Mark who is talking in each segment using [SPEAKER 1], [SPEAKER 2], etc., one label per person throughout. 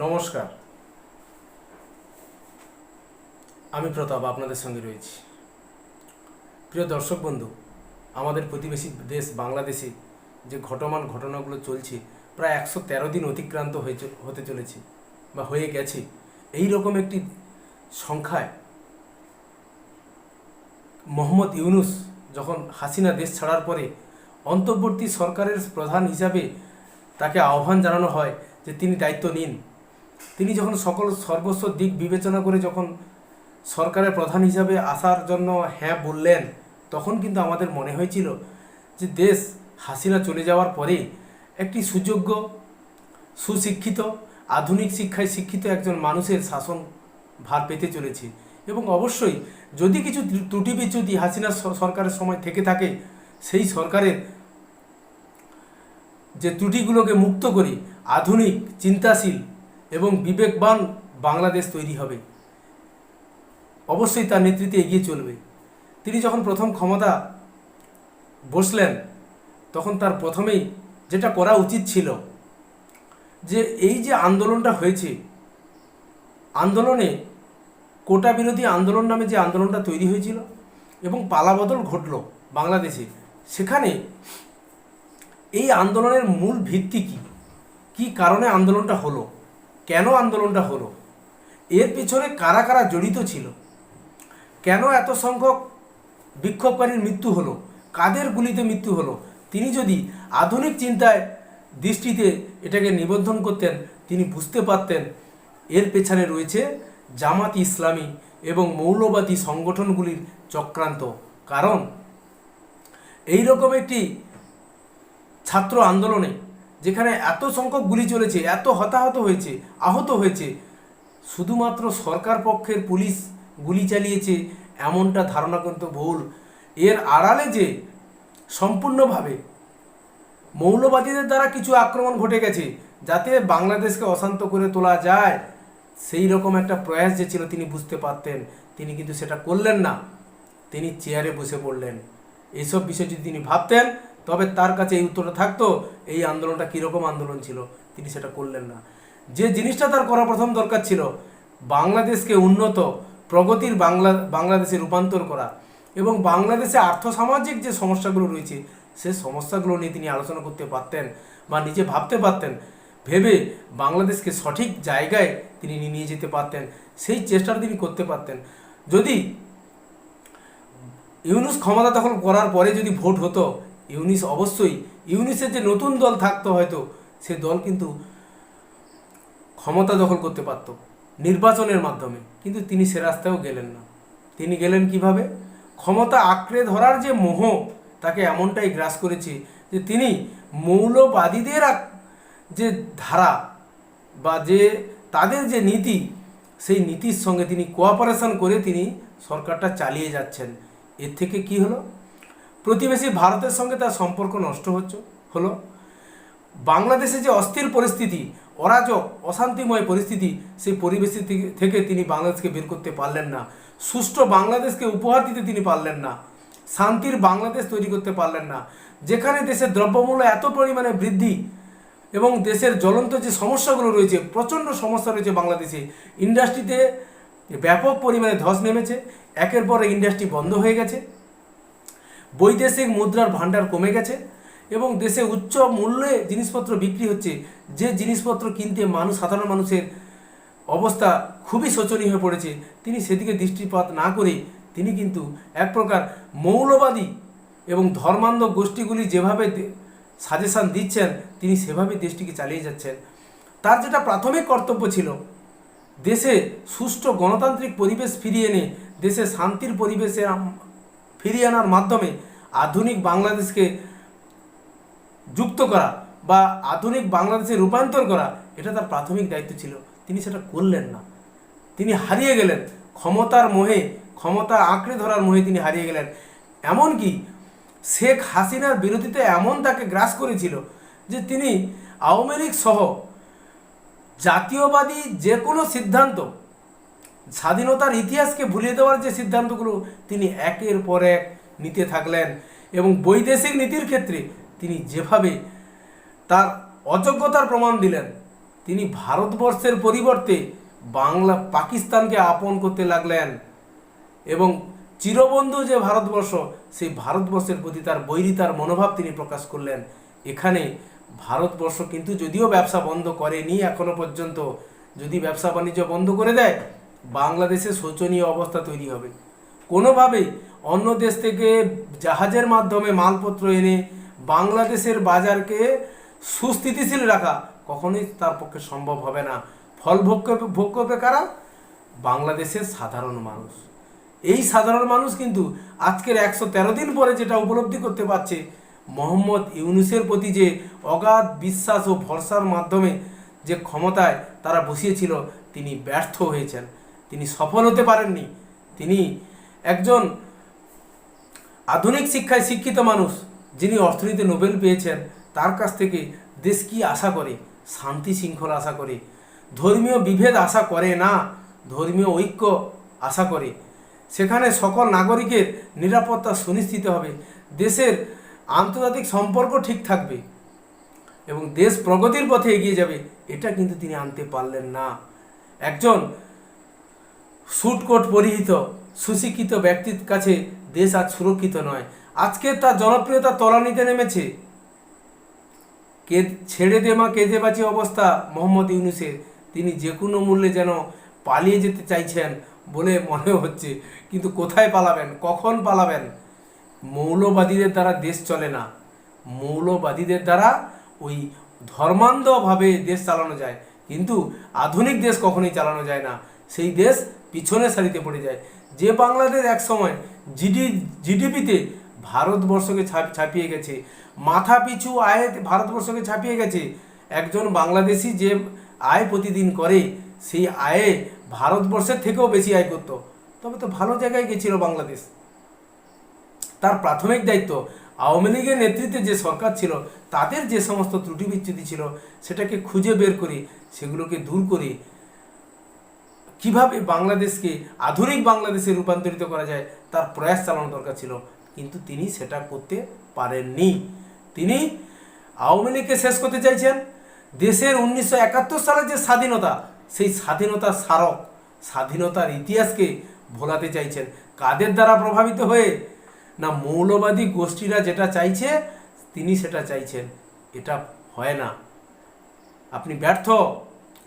[SPEAKER 1] নমস্কার। আমি প্রতাপ, আপনাদের সঙ্গে রয়েছি। প্রিয় দর্শক বন্ধু, আমাদের প্রতিবেশী দেশ বাংলাদেশে যে ঘটমান, ঘটনাগুলো চলছে, প্রায় একশো তেরো দিন অতিক্রান্ত হয়ে হতে চলেছে বা হয়ে গেছে। এই রকম একটি সংখ্যায় মোহাম্মদ ইউনুস যখন হাসিনা দেশ ছাড়ার পরে অন্তর্বর্তী সরকারের প্রধান হিসাবে তাকে আহ্বান জানানো হয় যে তিনি দায়িত্ব নিন। তিনি যখন সকল সর্বস্ব দিক বিবেচনা করে যখন সরকারের প্রধান হিসাবে আসার জন্য হ্যাঁ বললেন, তখন কিন্তু আমাদের মনে হয়েছিল যে দেশ হাসিনা চলে যাওয়ার পরে একটি সুযোগ্য, সুশিক্ষিত, আধুনিক শিক্ষায় শিক্ষিত একজন মানুষের শাসন ভার পেতে চলেছে। এবং অবশ্যই যদি কিছু ত্রুটি বিচ্যুতি হাসিনা সরকারের সময় থেকে থাকে, সেই সরকারের যে ত্রুটিগুলোকে মুক্ত করে আধুনিক, চিন্তাশীল এবং বিবেকবান বাংলাদেশ তৈরি হবে। অবশ্যই তার নেতৃত্বে এগিয়ে চলবে। তিনি যখন প্রথম ক্ষমতা বসলেন, তখন তার প্রথমেই যেটা করা উচিত ছিল যে, এই যে আন্দোলনটা হয়েছে, আন্দোলনে কোটা বিরোধী আন্দোলন নামে যে আন্দোলনটা তৈরি হয়েছিল এবং পালাবদল ঘটল বাংলাদেশে, সেখানে এই আন্দোলনের মূল ভিত্তি কি? কি কারণে আন্দোলনটা হলো? কেন আন্দোলনটা হলো? এর পিছনে কারা কারা জড়িত ছিল? কেন এত সংখ্যক বিক্ষোভকারীর মৃত্যু হলো? কাদের গুলিতে মৃত্যু হলো? তিনি যদি আধুনিক চিন্তায় দৃষ্টিতে এটাকে নিবন্ধন করতেন, তিনি বুঝতে পারতেন এর পেছনে রয়েছে জামাত ইসলামী এবং মৌলবাদী সংগঠনগুলির চক্রান্ত। কারণ এই রকম একটি ছাত্র আন্দোলনে যেখানে এত সংখ্যক গুলি চলেছে, এত হতাহত হয়েছে, আহত হয়েছে, শুধুমাত্র সরকার পক্ষের পুলিশ গুলি চালিয়েছে এমনটা ধারণা কিন্তু ভুল এর আড়ালে যে সম্পূর্ণভাবে মৌলবাদীদের দ্বারা কিছু আক্রমণ ঘটে গেছে, যাতে বাংলাদেশকে অশান্ত করে তোলা যায়, সেই রকম একটা প্রয়াস যে ছিল তিনি বুঝতে পারতেন। তিনি কিন্তু সেটা করলেন না। তিনি চেয়ারে বসে পড়লেন। এইসব বিষয় যদি তিনি ভাবতেন তবে তার কাছে এই উত্তরটা থাকতো, এই আন্দোলনটা কীরকম আন্দোলন ছিল, তিনি সেটা করলেন না। যে জিনিসটা তার করা প্রথম দরকার ছিল, বাংলাদেশকে উন্নত, প্রগতির বাংলা, বাংলাদেশে রূপান্তর করা এবং বাংলাদেশে আর্থসামাজিক যে সমস্যাগুলো রয়েছে, সে সমস্যাগুলো নিয়ে তিনি আলোচনা করতে পারতেন বা নিজে ভাবতে পারতেন। ভেবে বাংলাদেশকে সঠিক জায়গায় তিনি নিয়ে যেতে পারতেন, সেই চেষ্টাটা তিনি করতে পারতেন। যদি ইউনুস ক্ষমতা দখল করার পরে যদি ভোট হতো ইউনিস অবশ্যই ইউনিসের যে নতুন দল থাকতো হয়তো, সে দল কিন্তু ক্ষমতা দখল করতে পারত নির্বাচনের মাধ্যমে। কিন্তু তিনি সে রাস্তায়ও গেলেন না। তিনি গেলেন কীভাবে? ক্ষমতা আঁকড়ে ধরার যে মোহ, তাকে এমনটাই গ্রাস করেছে যে তিনি মৌলবাদীদের যে ধারা বা যে তাদের যে নীতি, সেই নীতির সঙ্গে তিনি কোঅপারেশন করে তিনি সরকারটা চালিয়ে যাচ্ছেন। এর থেকে কি হলো? প্রতিবেশী ভারতের সঙ্গে তার সম্পর্ক নষ্ট হচ্ছে, হলো। বাংলাদেশে যে অস্থির পরিস্থিতি, অরাজক, অশান্তিময় পরিস্থিতি, সেই পরিবেশ থেকে- তিনি বাংলাদেশকে বের করতে পারলেন না। সুষ্ঠু বাংলাদেশকে উপহার দিতে তিনি পারলেন না। শান্তির বাংলাদেশ তৈরি করতে পারলেন না। যেখানে দেশের দ্রব্যমূল্য এত পরিমাণে বৃদ্ধি এবং দেশের জ্বলন্ত যে সমস্যাগুলো রয়েছে, প্রচণ্ড সমস্যা রয়েছে বাংলাদেশে, ইন্ডাস্ট্রিতে ব্যাপক পরিমাণে ধস নেমেছে। একের পর ইন্ডাস্ট্রি বন্ধ হয়ে গেছে। বৈদেশিক মুদ্রার ভাণ্ডার কমে গেছে এবং দেশে উচ্চ মূল্যে জিনিসপত্র বিক্রি হচ্ছে। যে জিনিসপত্র কিনতে মানুষ, সাধারণ মানুষের অবস্থা খুবই শোচনীয় হয়ে পড়েছে। তিনি সেদিকে দৃষ্টিপাত না করে তিনি কিন্তু এক প্রকার মৌলবাদী এবং ধর্মান্ধ গোষ্ঠীগুলি যেভাবে সাজেশান দিচ্ছেন, তিনি সেভাবে দেশটিকে চালিয়ে যাচ্ছেন। তার যেটা প্রাথমিক কর্তব্য ছিল, দেশে সুষ্ঠু গণতান্ত্রিক পরিবেশ ফিরিয়ে এনে, দেশে শান্তির পরিবেশে ফিরিয়ে আনার মাধ্যমে আধুনিক বাংলাদেশকে যুক্ত করা বা আধুনিক বাংলাদেশে রূপান্তর করা, এটা তার প্রাথমিক দায়িত্ব ছিল। তিনি সেটা করলেন না। তিনি হারিয়ে গেলেন। ক্ষমতার মোহে, ক্ষমতা আঁকড়ে ধরার মোহে তিনি হারিয়ে গেলেন। এমনকি শেখ হাসিনার বিরোধিতা এমন তাকে গ্রাস করেছিল যে তিনি আওয়ামী লীগ সহ জাতীয়বাদী যে কোনো সিদ্ধান্ত স্বাধীনতার ইতিহাসকে ভুলিয়ে দেওয়ার যে সিদ্ধান্তগুলো, তিনি একের পর এক নিতে থাকলেন এবং বৈদেশিক নীতির ক্ষেত্রে তিনি যেভাবে তার অযোগ্যতার প্রমাণ দিলেন, তিনি ভারতবর্ষের পরিবর্তে বাংলা পাকিস্তানকে আপন করতে লাগলেন এবং চিরবন্ধু যে ভারতবর্ষ, সেই ভারতবর্ষের প্রতি তার বৈরিতার মনোভাব তিনি প্রকাশ করলেন। এখানে ভারতবর্ষ কিন্তু যদিও ব্যবসা বন্ধ করেনি এখনও পর্যন্ত, যদি ব্যবসা বাণিজ্য বন্ধ করে দেয় বাংলাদেশে শোচনীয় অবস্থা তৈরি হবে। কোনোভাবেই অন্য দেশ থেকে জাহাজের মাধ্যমে মালপত্র এনে বাংলাদেশের বাজারকে সুস্থিতিশীল রাখা কখনোই তার পক্ষে সম্ভব হবে না। ফল ভোগ ভোগ করবে কারা বাংলাদেশের সাধারণ মানুষ। এই সাধারণ মানুষ কিন্তু আজকের একশো তেরো দিন পরে যেটা উপলব্ধি করতে পারছে, মোহাম্মদ ইউনুসের প্রতি যে অগাধ বিশ্বাস ও ভরসার মাধ্যমে যে ক্ষমতায় তারা বসিয়েছিল, তিনি ব্যর্থ হয়েছেন। তিনি সফল হতে পারেননি। তিনি একজন আধুনিক শিক্ষায় শিক্ষিত মানুষ, যিনি অর্থনীতিতে নোবেল পেয়েছেন, তার কাছ থেকে দেশ কি আশা করে? শান্তি শৃঙ্খলা আশা করে। ধর্মীয় বিভেদ আশা করে না, ধর্মীয় ঐক্য আশা করে। সেখানে সকল নাগরিকের নিরাপত্তা সুনিশ্চিত হবে। দেশের আন্তর্জাতিক সম্পর্ক ঠিক থাকবে এবং দেশ প্রগতির পথে এগিয়ে যাবে, এটা কিন্তু তিনি আনতে পারলেন না। একজন স্যুট কোট পরিহিত, সুশিক্ষিত ব্যক্তির কাছে দেশ আজ সুরক্ষিত নয়। আজকে তার জনপ্রিয়তা তলানিতে নেমেছে। কে ছেড়ে দে মা কেঁদে বাঁচি অবস্থা, মোহাম্মদ ইউনুসের। তিনি যে কোনো মূল্যে যেন পালিয়ে যেতে চাইছেন বলে মনে হচ্ছে, কিন্তু কোথায় পালাবেন, কখন পালাবেন? মৌলবাদীদের দ্বারা দেশ চলে না। মৌলবাদীদের দ্বারা ওই ধর্মান্ধভাবে দেশ চালানো যায়। কিন্তু আধুনিক দেশ কখনোই চালানো যায় না। সেই দেশ পিছনের সারিতে পড়ে যায়। যে বাংলাদেশ একসময় জিডি জিডিপিতে ভারতবর্ষকে ছাপ- ছাপিয়ে গেছে, মাথা পিছু আয়ে ভারতবর্ষকে ছাপিয়ে গেছে। একজন বাংলাদেশি যে আয় প্রতিদিন করে, সেই আয়ে ভারতবর্ষের থেকেও বেশি আয় করত। তবে তো ভালো জায়গায় গেছিল বাংলাদেশ। তার প্রাথমিক দায়িত্ব, আওয়ামী লীগের নেতৃত্বে যে সরকার ছিল, তাদের যে সমস্ত ত্রুটি বিচ্যুতি ছিল, সেটাকে খুঁজে বের করে, সেগুলোকে দূর করে কীভাবে বাংলাদেশকে আধুনিক বাংলাদেশে রূপান্তরিত করা যায়, তার প্রয়াস চালানো দরকার ছিল। কিন্তু তিনি সেটা করতে পারেননি। তিনি আওয়ামী লীগকে শেষ করতে চাইছেন। দেশের উনিশশো একাত্তর সালের যে স্বাধীনতা, সেই স্বাধীনতার স্মারক, স্বাধীনতার ইতিহাসকে ভোলাতে চাইছেন। কাদের দ্বারা প্রভাবিত হয়ে? না, মৌলবাদী গোষ্ঠীরা যেটা চাইছে, তিনি সেটা চাইছেন। এটা হয় না। আপনি ব্যর্থ।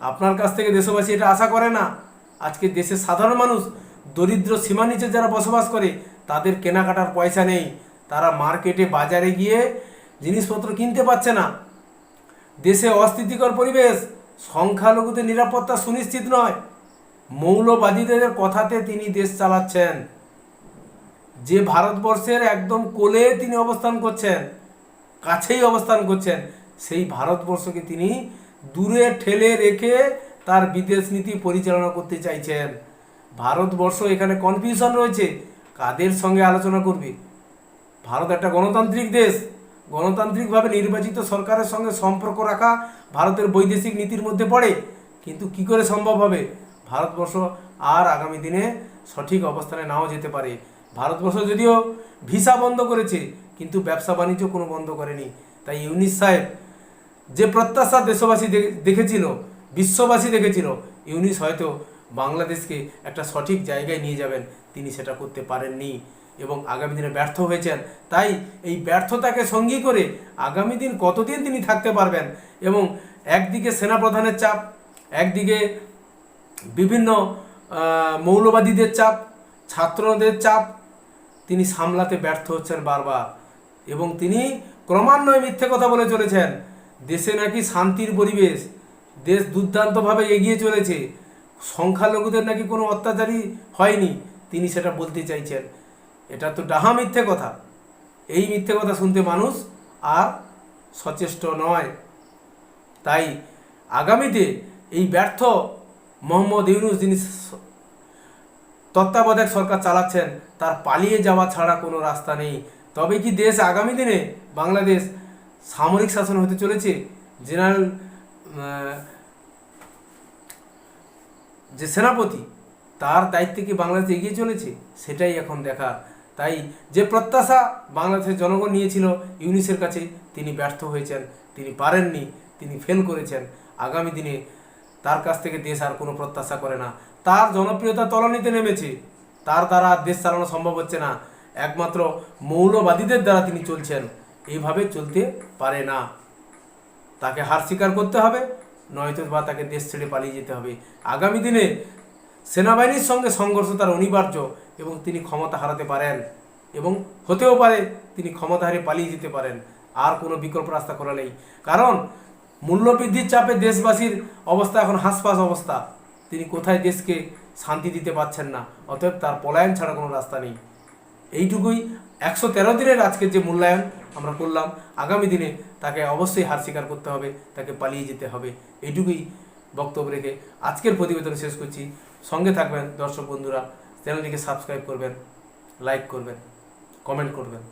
[SPEAKER 1] আপনার কাছ থেকে দেশবাসী এটা আশা করে না। আজকে দেশের সাধারণ মানুষ দরিদ্র সীমা নিচে যারা বসবাস করে, তাদের কেনাকাটার পয়সা নেই। তারা মার্কেটে বাজারে গিয়ে জিনিসপত্র কিনতে পারছে না। দেশে অস্থিতিকর পরিবেশ, সংখ্যালঘুদের নিরাপত্তা সুনিশ্চিত নয়। মৌলবাদীদের কথাতে তিনি দেশ চালাচ্ছেন। যে ভারতবর্ষের একদম কোলে তিনি অবস্থান করছেন, কাছেই অবস্থান করছেন, সেই ভারতবর্ষকে তিনি দূরে ঠেলে রেখে তার বিদেশ নীতি পরিচালনা করতে চাইছেন। ভারতবর্ষ এখানে কনফিউশন রয়েছে। কাদের সঙ্গে আলোচনা করবে? ভারত একটা গণতান্ত্রিক দেশ। গণতান্ত্রিকভাবে নির্বাচিত সরকারের সঙ্গে সম্পর্ক রাখা ভারতের বৈদেশিক নীতির মধ্যে পড়ে। কিন্তু কি করে সম্ভব হবে? ভারতবর্ষ আর আগামী দিনে সঠিক অবস্থানে নাও যেতে পারে। ভারতবর্ষ যদিও ভিসা বন্ধ করেছে, কিন্তু ব্যবসা বাণিজ্য কোনো বন্ধ করেনি। তাই ইউনিস সাহেব যে প্রত্যাশা দেশবাসী দেখেছিল বিশ্ববাসী দেখেছিল। ইউনিস হয়তো বাংলাদেশকে একটা সঠিক জায়গায় নিয়ে যাবেন। তিনি সেটা করতে পারেননি এবং আগামী দিনে ব্যর্থ হয়েছেন। তাই এই ব্যর্থতাকে সঙ্গী করে আগামী দিন কতদিন তিনি থাকতে পারবেন এবং একদিকে সেনাপ্রধানের চাপ, একদিকে বিভিন্ন মৌলবাদীদের চাপ, ছাত্রদের চাপ, তিনি সামলাতে ব্যর্থ হচ্ছেন বারবার। এবং তিনি ক্রমান্বয়ে মিথ্যে কথা বলে চলেছেন। দেশে নাকি শান্তির পরিবেশ দেশ দুর্দান্তভাবে এগিয়ে চলেছে। সংখ্যালঘুদের নাকি কোনো অত্যাচারই হয়নি, তিনি সেটা বলতে চাইছেন। এটা তো ডাহা মিথ্যে কথা। এই মিথ্যে কথা শুনতে মানুষ আর সচেষ্ট নয়। তাই আগামীতে এই ব্যর্থ মোহাম্মদ ইউনুস যিনি তত্ত্বাবধায়ক সরকার চালাচ্ছেন, তার পালিয়ে যাওয়া ছাড়া কোনো রাস্তা নেই। তবে কি দেশ আগামী দিনে বাংলাদেশ সামরিক শাসন হতে চলেছে? জেনারেল যে সেনাপতি, তার দায়িত্বে কি বাংলাদেশ এগিয়ে চলেছে? সেটাই এখন দেখা তাই যে প্রত্যাশা বাংলাদেশের জনগণ নিয়েছিল ইউনিসের কাছে, তিনি ব্যর্থ হয়েছেন। তিনি পারেননি, তিনি ফেল করেছেন। আগামী দিনে তার কাছ থেকে দেশ আর কোনো প্রত্যাশা করে না। তার জনপ্রিয়তা তলানিতে নেমেছে। তার দ্বারা দেশ চালানো সম্ভব হচ্ছে না। একমাত্র মৌলবাদীদের দ্বারা তিনি চলছেন। এইভাবে চলতে পারে না। তাকে হার স্বীকার করতে হবে, নয়তো বা তাকে দেশ ছেড়ে পালিয়ে যেতে হবে। আগামী দিনে সেনাবাহিনীর সঙ্গে সংঘর্ষ তার অনিবার্য এবং তিনি ক্ষমতা হারাতে পারেন এবং হতেও পারে তিনি ক্ষমতা হারিয়ে পালিয়ে যেতে পারেন। আর কোনো বিকল্প রাস্তা করা নেই। কারণ মূল্যবৃদ্ধির চাপে দেশবাসীর অবস্থা এখন হাসপাস অবস্থা। তিনি কোথায় দেশকে শান্তি দিতে পারছেন না, অতএব তার পলায়ন ছাড়া কোনো রাস্তা নেই। এইটুকুই। একশো তেরো দিনের আজকের যে মূল্যায়ন আমরা করলাম, আগামী দিনে তাকে অবশ্যই হার স্বীকার করতে হবে, তাকে পালিয়ে যেতে হবে। এইটুকুই বক্তব্য রেখে আজকের প্রতিবেদন শেষ করছি। সঙ্গে থাকবেন দর্শক বন্ধুরা, চ্যানেলটিকে সাবস্ক্রাইব করবেন, লাইক করবেন, কমেন্ট করবেন।